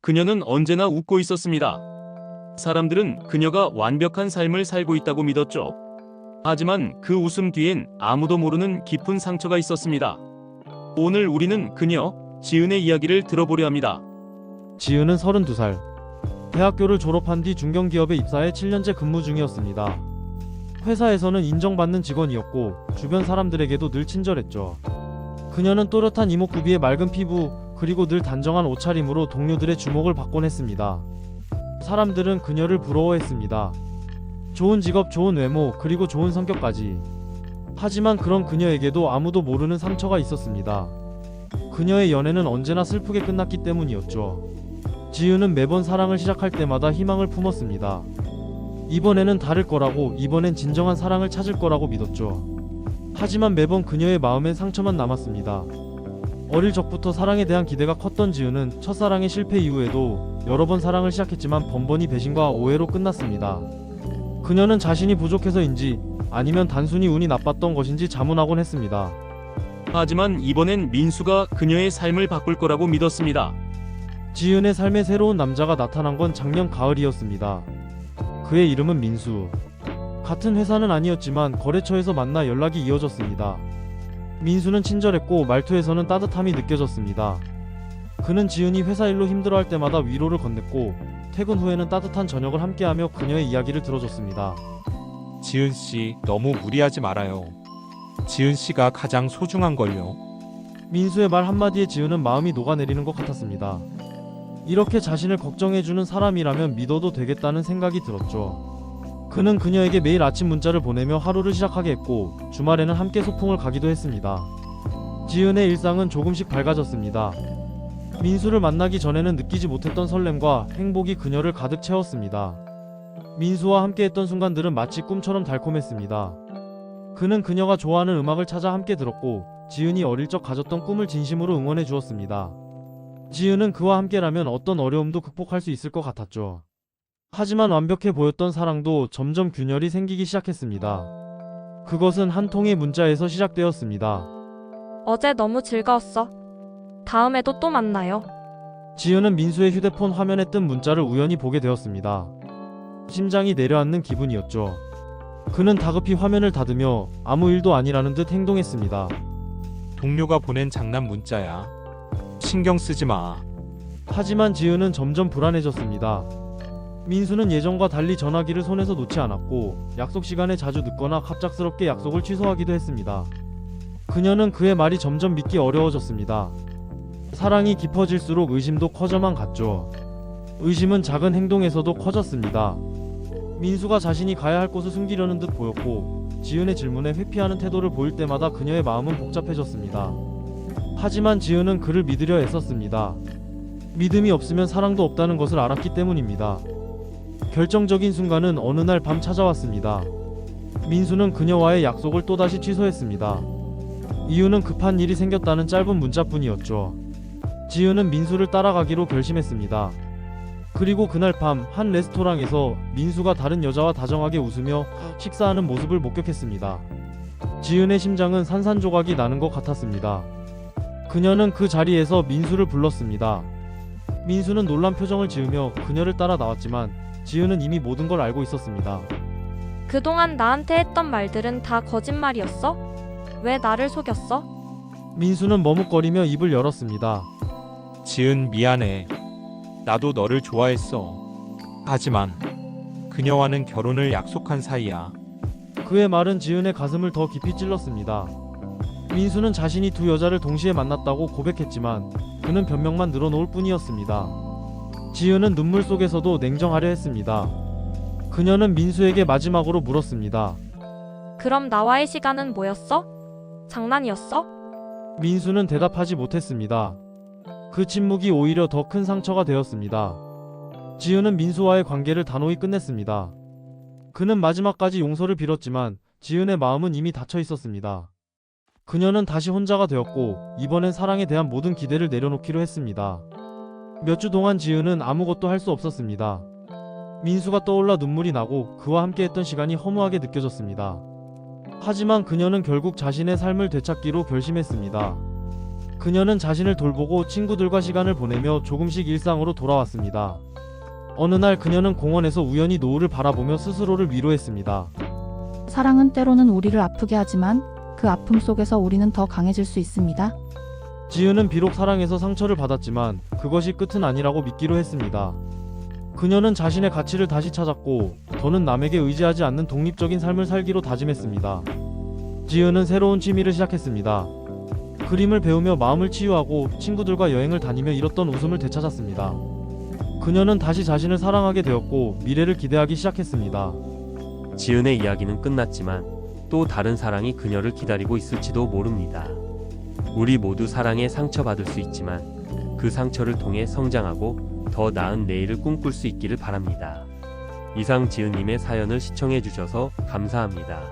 그녀는 언제나 웃고 있었습니다. 사람들은 그녀가 완벽한 삶을 살고 있다고 믿었죠. 하지만 그 웃음 뒤엔 아무도 모르는 깊은 상처가 있었습니다. 오늘 우리는 그녀, 지은의 이야기를 들어보려 합니다. 지은은 32살. 대학교를 졸업한 뒤 중견기업에 입사해 7년째 근무 중이었습니다. 회사에서는 인정받는 직원이었고 주변 사람들에게도 늘 친절했죠. 그녀는 또렷한 이목구비에 맑은 피부 그리고 늘 단정한 옷차림으로 동료들의 주목을 받곤 했습니다. 사람들은 그녀를 부러워했습니다. 좋은 직업, 좋은 외모, 그리고 좋은 성격까지. 하지만 그런 그녀에게도 아무도 모르는 상처가 있었습니다. 그녀의 연애는 언제나 슬프게 끝났기 때문이었죠. 지우는 매번 사랑을 시작할 때마다 희망을 품었습니다. 이번에는 다를 거라고, 이번엔 진정한 사랑을 찾을 거라고 믿었죠. 하지만 매번 그녀의 마음엔 상처만 남았습니다. 어릴 적부터 사랑에 대한 기대가 컸던 지우는 첫사랑의 실패 이후에도 여러 번 사랑을 시작했지만 번번이 배신과 오해로 끝났습니다. 그녀는 자신이 부족해서인지 아니면 단순히 운이 나빴던 것인지 자문하곤 했습니다. 하지만 이번엔 민수가 그녀의 삶을 바꿀 거라고 믿었습니다. 지은의 삶에 새로운 남자가 나타난 건 작년 가을이었습니다. 그의 이름은 민수. 같은 회사는 아니었지만 거래처에서 만나 연락이 이어졌습니다. 민수는 친절했고 말투에서는 따뜻함이 느껴졌습니다. 그는 지은이 회사 일로 힘들어할 때마다 위로를 건넸고 퇴근 후에는 따뜻한 저녁을 함께하며 그녀의 이야기를 들어줬습니다. 지은 씨 너무 무리하지 말아요. 지은 씨가 가장 소중한 걸요. 민수의 말 한마디에 지은은 마음이 녹아내리는 것 같았습니다. 이렇게 자신을 걱정해주는 사람이라면 믿어도 되겠다는 생각이 들었죠. 그는 그녀에게 매일 아침 문자를 보내며 하루를 시작하게 했고 주말에는 함께 소풍을 가기도 했습니다. 지은의 일상은 조금씩 밝아졌습니다. 민수를 만나기 전에는 느끼지 못했던 설렘과 행복이 그녀를 가득 채웠습니다. 민수와 함께했던 순간들은 마치 꿈처럼 달콤했습니다. 그는 그녀가 좋아하는 음악을 찾아 함께 들었고 지은이 어릴 적 가졌던 꿈을 진심으로 응원해 주었습니다. 지은은 그와 함께라면 어떤 어려움도 극복할 수 있을 것 같았죠. 하지만 완벽해 보였던 사랑도 점점 균열이 생기기 시작했습니다. 그것은 한 통의 문자에서 시작되었습니다. 어제 너무 즐거웠어. 다음에도 또 만나요. 지은은 민수의 휴대폰 화면에 뜬 문자를 우연히 보게 되었습니다. 심장이 내려앉는 기분이었죠. 그는 다급히 화면을 닫으며 아무 일도 아니라는 듯 행동했습니다. 동료가 보낸 장난 문자야. 신경 쓰지 마. 하지만 지은은 점점 불안해졌습니다. 민수는 예전과 달리 전화기를 손에서 놓지 않았고 약속 시간에 자주 늦거나 갑작스럽게 약속을 취소하기도 했습니다. 그녀는 그의 말이 점점 믿기 어려워졌습니다. 사랑이 깊어질수록 의심도 커져만 갔죠. 의심은 작은 행동에서도 커졌습니다. 민수가 자신이 가야 할 곳을 숨기려는 듯 보였고 지은의 질문에 회피하는 태도를 보일 때마다 그녀의 마음은 복잡해졌습니다. 하지만 지은은 그를 믿으려 애썼습니다. 믿음이 없으면 사랑도 없다는 것을 알았기 때문입니다. 결정적인 순간은 어느 날 밤 찾아왔습니다. 민수는 그녀와의 약속을 또다시 취소했습니다. 이유는 급한 일이 생겼다는 짧은 문자뿐이었죠. 지은은 민수를 따라가기로 결심했습니다. 그리고 그날 밤 한 레스토랑에서 민수가 다른 여자와 다정하게 웃으며 식사하는 모습을 목격했습니다. 지은의 심장은 산산조각이 나는 것 같았습니다. 그녀는 그 자리에서 민수를 불렀습니다. 민수는 놀란 표정을 지으며 그녀를 따라 나왔지만 지은은 이미 모든 걸 알고 있었습니다. 그동안 나한테 했던 말들은 다 거짓말이었어? 왜 나를 속였어? 민수는 머뭇거리며 입을 열었습니다. 지은 미안해. 나도 너를 좋아했어. 하지만 그녀와는 결혼을 약속한 사이야. 그의 말은 지은의 가슴을 더 깊이 찔렀습니다. 민수는 자신이 두 여자를 동시에 만났다고 고백했지만 그는 변명만 늘어놓을 뿐이었습니다. 지은은 눈물 속에서도 냉정하려 했습니다. 그녀는 민수에게 마지막으로 물었습니다. 그럼 나와의 시간은 뭐였어? 장난이었어? 민수는 대답하지 못했습니다. 그 침묵이 오히려 더 큰 상처가 되었습니다. 지은은 민수와의 관계를 단호히 끝냈습니다. 그는 마지막까지 용서를 빌었지만 지은의 마음은 이미 닫혀 있었습니다. 그녀는 다시 혼자가 되었고 이번엔 사랑에 대한 모든 기대를 내려놓기로 했습니다. 몇 주 동안 지은은 아무것도 할 수 없었습니다. 민수가 떠올라 눈물이 나고 그와 함께 했던 시간이 허무하게 느껴졌습니다. 하지만 그녀는 결국 자신의 삶을 되찾기로 결심했습니다. 그녀는 자신을 돌보고 친구들과 시간을 보내며 조금씩 일상으로 돌아왔습니다. 어느 날 그녀는 공원에서 우연히 노을을 바라보며 스스로를 위로했습니다. 사랑은 때로는 우리를 아프게 하지만 그 아픔 속에서 우리는 더 강해질 수 있습니다. 지은은 비록 사랑에서 상처를 받았지만 그것이 끝은 아니라고 믿기로 했습니다. 그녀는 자신의 가치를 다시 찾았고 더는 남에게 의지하지 않는 독립적인 삶을 살기로 다짐했습니다. 지은은 새로운 취미를 시작했습니다. 그림을 배우며 마음을 치유하고 친구들과 여행을 다니며 잃었던 웃음을 되찾았습니다. 그녀는 다시 자신을 사랑하게 되었고 미래를 기대하기 시작했습니다. 지은의 이야기는 끝났지만 또 다른 사랑이 그녀를 기다리고 있을지도 모릅니다. 우리 모두 사랑에 상처받을 수 있지만 그 상처를 통해 성장하고 더 나은 내일을 꿈꿀 수 있기를 바랍니다. 이상 지은님의 사연을 시청해 주셔서 감사합니다.